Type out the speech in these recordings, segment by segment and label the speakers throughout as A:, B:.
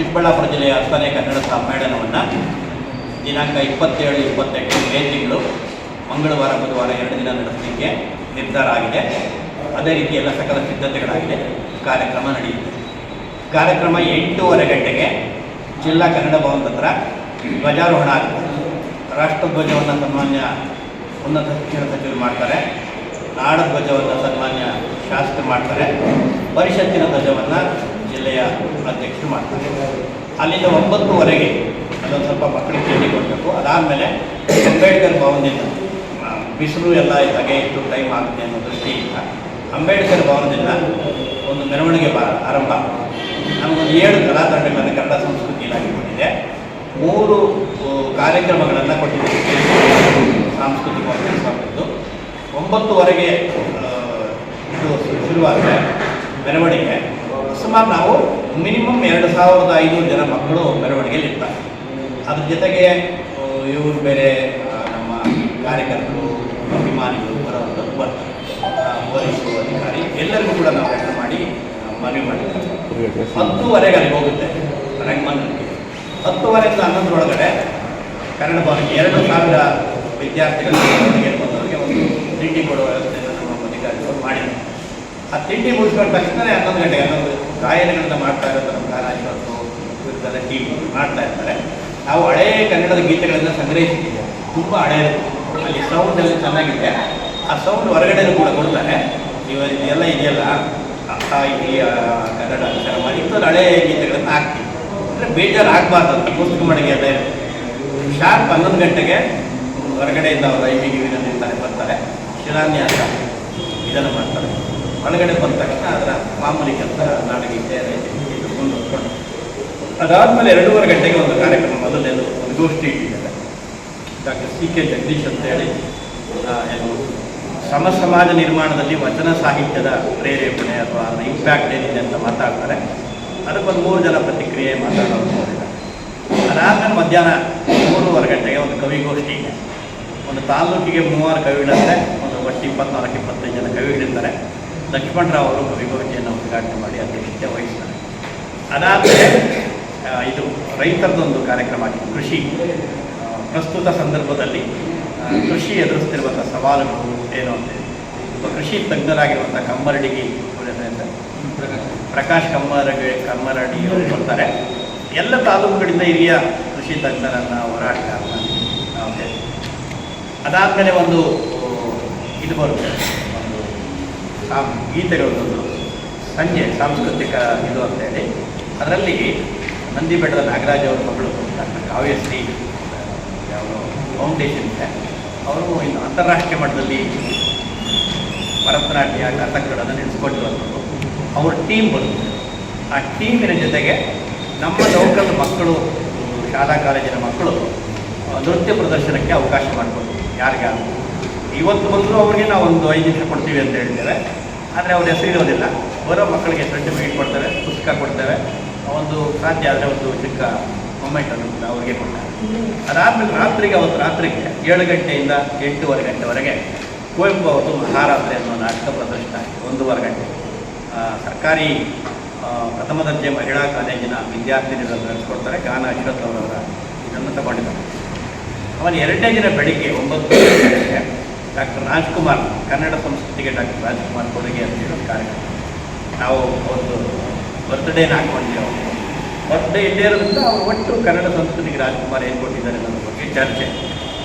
A: ಚಿಕ್ಕಬಳ್ಳಾಪುರ ಜಿಲ್ಲೆಯ ಹತ್ತನೇ ಕನ್ನಡ ಸಮ್ಮೇಳನವನ್ನು ದಿನಾಂಕ ಇಪ್ಪತ್ತೇಳು ಇಪ್ಪತ್ತೆಂಟು ಮೇ ತಿಂಗಳು ಮಂಗಳವಾರ, ಬುಧವಾರ ಎರಡು ದಿನ ನಡೆಸಲಿಕ್ಕೆ ನಿರ್ಧಾರ ಆಗಿದೆ. ಅದೇ ರೀತಿ ಎಲ್ಲ ಸಕಲ ಸಿದ್ಧತೆಗಳಾಗಿದೆ. ಕಾರ್ಯಕ್ರಮ ನಡೆಯುತ್ತೆ. ಕಾರ್ಯಕ್ರಮ ಎಂಟೂವರೆ ಗಂಟೆಗೆ ಜಿಲ್ಲಾ ಕನ್ನಡ ಭವನದ ಹತ್ರ ಧ್ವಜಾರೋಹಣ ಆಗ್ತದೆ ರಾಷ್ಟ್ರಧ್ವಜವನ್ನು ಸನ್ಮಾನ್ಯ ಉನ್ನತ ಶಿಕ್ಷಣ ಸಚಿವರು ಮಾಡ್ತಾರೆ. ನಾಡಧ್ವಜವನ್ನು ಸನ್ಮಾನ್ಯ ಶಾಸಕರು ಮಾಡ್ತಾರೆ. ಪರಿಷತ್ತಿನ ಧ್ವಜವನ್ನು ಜಿಲ್ಲೆಯ ಅಧ್ಯಕ್ಷರು ಮಾಡ್ತಾರೆ. ಅಲ್ಲಿಂದ ಒಂಬತ್ತುವರೆಗೆ ಅದೊಂದು ಸ್ವಲ್ಪ ಮಕ್ಕಳಿಗೆ ತಿಂಡಿ ಕೊಡಬೇಕು. ಅದಾದಮೇಲೆ ಅಂಬೇಡ್ಕರ್ ಭವನದಿಂದ ಬಿಸಿಲು ಎಲ್ಲ ಹಾಗೆ ಇಷ್ಟು ಟೈಮ್ ಆಗುತ್ತೆ ಅನ್ನೋ ದೃಷ್ಟಿಯಿಂದ ಅಂಬೇಡ್ಕರ್ ಭವನದಿಂದ ಒಂದು ಮೆರವಣಿಗೆ ಬಾ, ಆರಂಭ. ನಮಗೊಂದು ಏಳು ಕಲಾತಂಡಗಳನ್ನು ಕನ್ನಡ ಸಂಸ್ಕೃತಿ ಇಲಾಖೆ ಕೊಟ್ಟಿದೆ. ಮೂರು ಕಾರ್ಯಕ್ರಮಗಳನ್ನು ಕೊಟ್ಟಿದೆ. ಸಾಂಸ್ಕೃತಿಕ ಒಂಬತ್ತುವರೆಗೆ ಇದು ಶುರುವಾದರೆ ಮೆರವಣಿಗೆ. ಸುಮಾರು ನಾವು ಮಿನಿಮಮ್ ಎರಡು ಸಾವಿರದ ಐನೂರು ಜನ ಮಕ್ಕಳು ಮೆರವಣಿಗೆಯಲ್ಲಿ ಇರ್ತಾರೆ ಅದ್ರ ಜೊತೆಗೆ ಇವರು ಬೇರೆ ನಮ್ಮ ಕಾರ್ಯಕರ್ತರು, ಅಭಿಮಾನಿಗಳು ಬರೋವಂಥದ್ದು ಬರ್ತಾರೆ. ಪೊಲೀಸರು, ಅಧಿಕಾರಿ, ಎಲ್ಲರಿಗೂ ಕೂಡ ನಾವು ವ್ಯಕ್ತ ಮಾಡಿ ಮನವಿ ಮಾಡಿದ್ದೇವೆ ಹತ್ತುವರೆಗೆ ಅಲ್ಲಿ ಹೋಗುತ್ತೆ ರಂಗಮಂದಿರಕ್ಕೆ. ಹತ್ತುವರೆಯಿಂದ ಹನ್ನೊಂದರೊಳಗಡೆ ಕನ್ನಡ ಭವನಕ್ಕೆ ಎರಡು ಸಾವಿರ ವಿದ್ಯಾರ್ಥಿಗಳು ಮೆರವಣಿಗೆ ಬಂದವರಿಗೆ ಒಂದು ತಿಂಡಿ ಕೊಡುವ ವ್ಯವಸ್ಥೆಯನ್ನು ನಮ್ಮ ಅಧಿಕಾರಿಗಳು ಮಾಡಿದ್ದಾರೆ. ಆ ತಿಂಡಿ ಮುಗಿಸ್ಕೊಂಡ ತಕ್ಷಣವೇ ಹನ್ನೊಂದು ಗಂಟೆಗೆ ಹನ್ನೊಂದು ಗಾಯನಗಳನ್ನ ಮಾಡ್ತಾ ಇರೋದು ನಮ್ಮ ಗಾನಾಶ್ವತ್ತು ವಿರುದ್ಧದ ಟೀಮ್ ಮಾಡ್ತಾ ಇರ್ತಾರೆ. ನಾವು ಹಳೇ ಕನ್ನಡದ ಗೀತೆಗಳನ್ನು ಸಂಗ್ರಹಿಸಿದ್ದೇವೆ. ತುಂಬ ಹಳೆಯದು ಅಲ್ಲಿ ಸೌಂಡ್ ಎಲ್ಲ ಚೆನ್ನಾಗಿದೆ. ಆ ಸೌಂಡ್ ಹೊರಗಡೆನೂ ಕೂಡ ಕೊಡ್ತಾರೆ. ಇವ ಇದೆಲ್ಲ ಇದೆಯಲ್ಲ? ಈ ಕನ್ನಡ ಮಾಡಿ ಇಂಥದ್ದು ಹಳೆ ಗೀತೆಗಳನ್ನು ಹಾಕ್ತೀವಿ. ಅಂದರೆ ಬೇಜಾರು ಆಗಬಾರ್ದು ಅಂತ ಪುಸ್ತಕ ಎಲ್ಲ ಇರುತ್ತೆ. ಶಾರ್ಪ್ ಹನ್ನೊಂದು ಗಂಟೆಗೆ ಹೊರಗಡೆಯಿಂದ ಅವರು ಐವಿಗೆ ನಿಲ್ತಾರೆ ಬರ್ತಾರೆ. ಶಿಲಾನ್ಯಾಸ ಇದನ್ನು ಮಾಡ್ತಾರೆ. ಒಳಗಡೆ ಬಂದ ತಕ್ಷಣ ಅದರ ಮಾಮೂಲಿ ಕೆಲಸ ಇದು ಮುಂದುವರ್ಕೊಂಡು ಅದಾದಮೇಲೆ ಎರಡೂವರೆ ಗಂಟೆಗೆ ಒಂದು ಕಾರ್ಯಕ್ರಮ ಮೊದಲನೇದು ಒಂದು ಗೋಷ್ಠಿ ಇಟ್ಟಿದ್ದಾರೆ. ಡಾಕ್ಟರ್ ಸಿ ಕೆ ಜಗದೀಶ್ ಅಂತೇಳಿ ಹೇಳಿ ಸಮ ಸಮಾಜ ನಿರ್ಮಾಣದಲ್ಲಿ ವಚನ ಸಾಹಿತ್ಯದ ಪ್ರೇರೇಪಣೆ ಅಥವಾ ಅದರ ಇಂಪ್ಯಾಕ್ಟ್ ಏನಿದೆ ಅಂತ ಮಾತಾಡ್ತಾರೆ. ಅದಕ್ಕೊಂದು ಮೂರು ಜನ ಪ್ರತಿಕ್ರಿಯೆ ಮಾತಾಡೋದು ಅದಾದ್ಮೇಲೆ ಮಧ್ಯಾಹ್ನ ಮೂರುವರೆ ಗಂಟೆಗೆ ಒಂದು ಕವಿಗೋಷ್ಠಿ ಒಂದು ತಾಲೂಕಿಗೆ ಮೂವರು ಕವಿಗಳಂದರೆ ಒಂದು ಒಟ್ಟು ಇಪ್ಪತ್ನಾಲ್ಕು, ಇಪ್ಪತ್ತೈದು ಜನ ಕವಿಗಳಿರ್ತಾರೆ ಲಕ್ಷ್ಮಣರಾವ್ ಅವರು ಕವಿಗೋಷ್ಠಿಯನ್ನು ಉದ್ಘಾಟನೆ ಮಾಡಿ ಅಧ್ಯಕ್ಷತೆ ವಹಿಸ್ತಾರೆ ಅದಾದಮೇಲೆ ಇದು ರೈತರದೊಂದು ಕಾರ್ಯಕ್ರಮ ಆಗಿದೆ ಕೃಷಿ. ಪ್ರಸ್ತುತ ಸಂದರ್ಭದಲ್ಲಿ ಕೃಷಿ ಎದುರಿಸ್ತಿರುವಂಥ ಸವಾಲುಗಳು ಏನು ಅಂತ ಒಬ್ಬ ಕೃಷಿ ತಜ್ಞರಾಗಿರುವಂಥ ಕಮ್ಮರಡಿಗಿ ಪ್ರಕಾಶ್ ಕಮ್ಮರಡಿ ಕಮ್ಮರಡಿ ಅವರು ಬರ್ತಾರೆ. ಎಲ್ಲ ತಾಲೂಕುಗಳಿಂದ ಹಿರಿಯ ಕೃಷಿ ತಜ್ಞರನ್ನು ಹೋರಾಟ ನಾವು. ಅದಾದಮೇಲೆ ಒಂದು, ಇದು ಬರುತ್ತೆ. ಸಾಂ ಗೀತೆಗಳದೊಂದು ಸಂಜೆ ಸಾಂಸ್ಕೃತಿಕ ಇದು ಅಂತ ಹೇಳಿ ಅದರಲ್ಲಿ ನಂದಿ ಬೆಟ್ಟದ ನಾಗರಾಜ್ ಅವರ ಮಗಳು ಡಾಕ್ಟರ್ ಕಾವ್ಯಶ್ರೀ ಯಾವ ಫೌಂಡೇಶನ್ ಇದೆ. ಅವರು ಇನ್ನು ಅಂತಾರಾಷ್ಟ್ರೀಯ ಮಟ್ಟದಲ್ಲಿ ಭರತನಾಟ್ಯ ಕಥಕ್ಗಳನ್ನು ನೆನೆಸ್ಕೊಂಡಿರುವಂಥದ್ದು ಅವ್ರ ಟೀಮ್ ಬರುತ್ತೆ. ಆ ಟೀಮಿನ ಜೊತೆಗೆ ನಮ್ಮ ಲೋಕಲ್ ಮಕ್ಕಳು ಶಾಲಾ ಕಾಲೇಜಿನ ಮಕ್ಕಳು ಆ, ನೃತ್ಯ ಪ್ರದರ್ಶನಕ್ಕೆ ಅವಕಾಶ ಮಾಡಿಕೊಡ್ತೀವಿ ಯಾರಿಗಾರು ಇವತ್ತು ಬಂದರೂ ಅವ್ರಿಗೆ ನಾವು ಒಂದು ಐದು ನಿಮಿಷ ಕೊಡ್ತೀವಿ ಅಂತ ಹೇಳ್ತೇವೆ ಆದರೆ ಅವ್ರ ಹೆಸರು ಇರೋದಿಲ್ಲ. ಬರೋ ಮಕ್ಕಳಿಗೆ ಸರ್ಟಿಫಿಕೇಟ್ ಕೊಡ್ತೇವೆ ಪುಸ್ತಕ ಕೊಡ್ತೇವೆ ಒಂದು ಸಾಧ್ಯ ಆದರೆ ಒಂದು ಚಿಕ್ಕ ಮೊಮೆಂಟನ್ನು ಕೂಡ ಅವ್ರಿಗೆ ಕೊಡ್ತಾರೆ. ಅದಾದಮೇಲೆ ರಾತ್ರಿಗೆ, ಅವತ್ತು ರಾತ್ರಿಗೆ ಏಳು ಗಂಟೆಯಿಂದ ಎಂಟೂವರೆ ಗಂಟೆವರೆಗೆ ಕುವೆಂಪು ಅವರು ಮಹಾರಾತ್ರಿ ಅನ್ನೋ ನಾಟಕ ಪ್ರದರ್ಶನ ಆಗಿದೆ ಒಂದೂವರೆ ಗಂಟೆ. ಸರ್ಕಾರಿ ಪ್ರಥಮ ದರ್ಜೆ ಮಹಿಳಾ ಕಾಲೇಜಿನ ವಿದ್ಯಾರ್ಥಿನಿಗಳು ನಡೆಸ್ಕೊಡ್ತಾರೆ ಗಾನ ಅಶ್ವಥ್ ಅವರವರ ಇದನ್ನು ತಗೊಂಡಿದ್ದಾರೆ. ಅವನು ಎರಡನೇ ದಿನ ಬೆಳಿಗ್ಗೆ ಒಂಬತ್ತು ಗಂಟೆಗೆ ಡಾಕ್ಟರ್ ರಾಜ್ಕುಮಾರ್, ಕನ್ನಡ ಸಂಸ್ಕೃತಿಗೆ ಡಾಕ್ಟರ್ ರಾಜ್ಕುಮಾರ್ ಕೊಡುಗೆ ಅಂತ ಹೇಳಿ ಕಾರ್ಯಕ್ರಮ. ನಾವು ಒಂದು ಬರ್ತ್ಡೇನ ಹಾಕ್ಕೊಂಡಿದ್ದೇವೆ ಅವರು. ಬರ್ತ್ಡೇ ಇಲ್ಲೇ ಇರೋದ್ರಿಂದ ಅವರು ಒಟ್ಟು ಕನ್ನಡ ಸಂಸ್ಕೃತಿಗೆ ರಾಜ್ಕುಮಾರ್ ಏನು ಕೊಟ್ಟಿದ್ದಾರೆ ಅನ್ನೋದ್ರ ಬಗ್ಗೆ ಚರ್ಚೆ.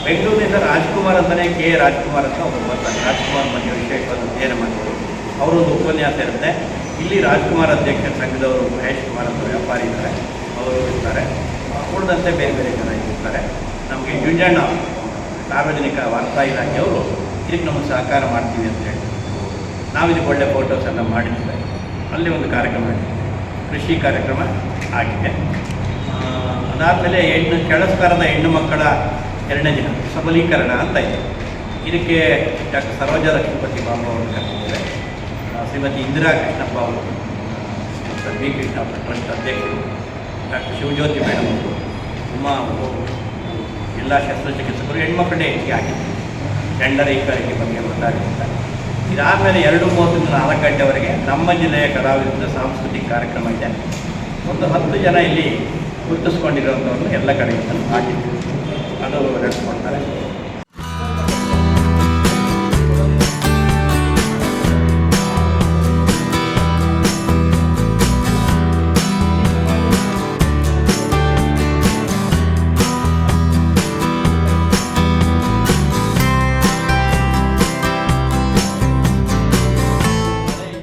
A: ಬೆಂಗಳೂರಿನಿಂದ ರಾಜ್ಕುಮಾರ್ ಅಂತಲೇ ಕೆ. ರಾಜ್ಕುಮಾರ್ ಅಂತ ಒಬ್ಬರು ಬರ್ತಾರೆ. ರಾಜ್ಕುಮಾರ್ ಬಗ್ಗೆ ವಿಶೇಷವಾದ ಅಧ್ಯಯನ ಮಾಡಿದರು ಅವರೊಂದು ಉಪನ್ಯಾಸ ಇರುತ್ತೆ. ಇಲ್ಲಿ ರಾಜ್ಕುಮಾರ್ ಅಧ್ಯಕ್ಷ ಸಂಘದವರು ಮಹೇಶ್ ಕುಮಾರ್ ಅಂತ ವ್ಯಾಪಾರಿ ಇದ್ದಾರೆ. ಅವರು ಇರ್ತಾರೆ. ಉಳಿದಂತೆ ಬೇರೆ ಬೇರೆ ಜನ ಇರ್ತಾರೆ. ನಮಗೆ ಜುಂಜಣ್ಣ ಸಾರ್ವಜನಿಕ ವಾರ್ತಾ ಇಲಾಖೆಯವರು ಇದಕ್ಕೆ ನಮಗೆ ಸಹಕಾರ ಮಾಡ್ತೀವಿ ಅಂತ ಹೇಳಿ. ನಾವು ಇದಕ್ಕೆ ಒಳ್ಳೆ ಫೋಟೋಸನ್ನು ಮಾಡಿದ್ದೇವೆ ಅಲ್ಲಿ ಒಂದು ಕಾರ್ಯಕ್ರಮ ಕೃಷಿ ಕಾರ್ಯಕ್ರಮ ಆಗಿದೆ. ಅದಾದಮೇಲೆ ಹೆಣ್ಣು ಕೆಳಸ್ಕಾರದ ಹೆಣ್ಣು ಮಕ್ಕಳ ಎರಡನೇ ದಿನ, ಸಬಲೀಕರಣ ಅಂತ ಇದೆ. ಇದಕ್ಕೆ ಡಾಕ್ಟರ್ ಸರೋಜ ಲಕ್ಷ್ಮೀಪತಿ ಬಾಬು ಅವರು ಕರೆದಿದ್ದಾರೆ. ಶ್ರೀಮತಿ ಇಂದಿರಾ ಕೃಷ್ಣಪ್ಪ ಅವರು, ಡಾಕ್ಟರ್ ಬಿ ಕೃಷ್ಣಪ್ಪ, ಟ್ರಸ್ಟ್ ಅಧ್ಯಕ್ಷರು, ಡಾಕ್ಟರ್ ಶಿವಜ್ಯೋತಿ ಮೇಡಮ್ ಅವರು, ಉಮಾ ಅವರು ಎಲ್ಲ ಶಸ್ತ್ರಚಿಕಿತ್ಸಕರು ಹೆಣ್ಮಕ್ಕಳೇ ಹೆಚ್ಚಿಗೆ ಆಗಿದ್ದಾರೆ ಜೆಂಡರ್ ಈಕ್ವಾಲಿಟಿ ಬಗ್ಗೆ ಮಾತಾಡಿರ್ತಾರೆ ಇದಾದಮೇಲೆ ಎರಡು ಮೂವತ್ತರಿಂದ ನಾಲ್ಕು ಗಂಟೆವರೆಗೆ ನಮ್ಮ ಜಿಲ್ಲೆಯ ಕಲಾವಿದರ ಸಾಂಸ್ಕೃತಿಕ ಕಾರ್ಯಕ್ರಮ ಇದೆ. ಒಂದು ಹತ್ತು ಜನ ಇಲ್ಲಿ ಗುರುತಿಸ್ಕೊಂಡಿರೋಂಥವ್ರನ್ನ ಎಲ್ಲ ಕಡೆಯಿಂದ ಹಾಕಿದ್ದೀವಿ ಅದು ರೆಸ್ಪಾನ್ಸ್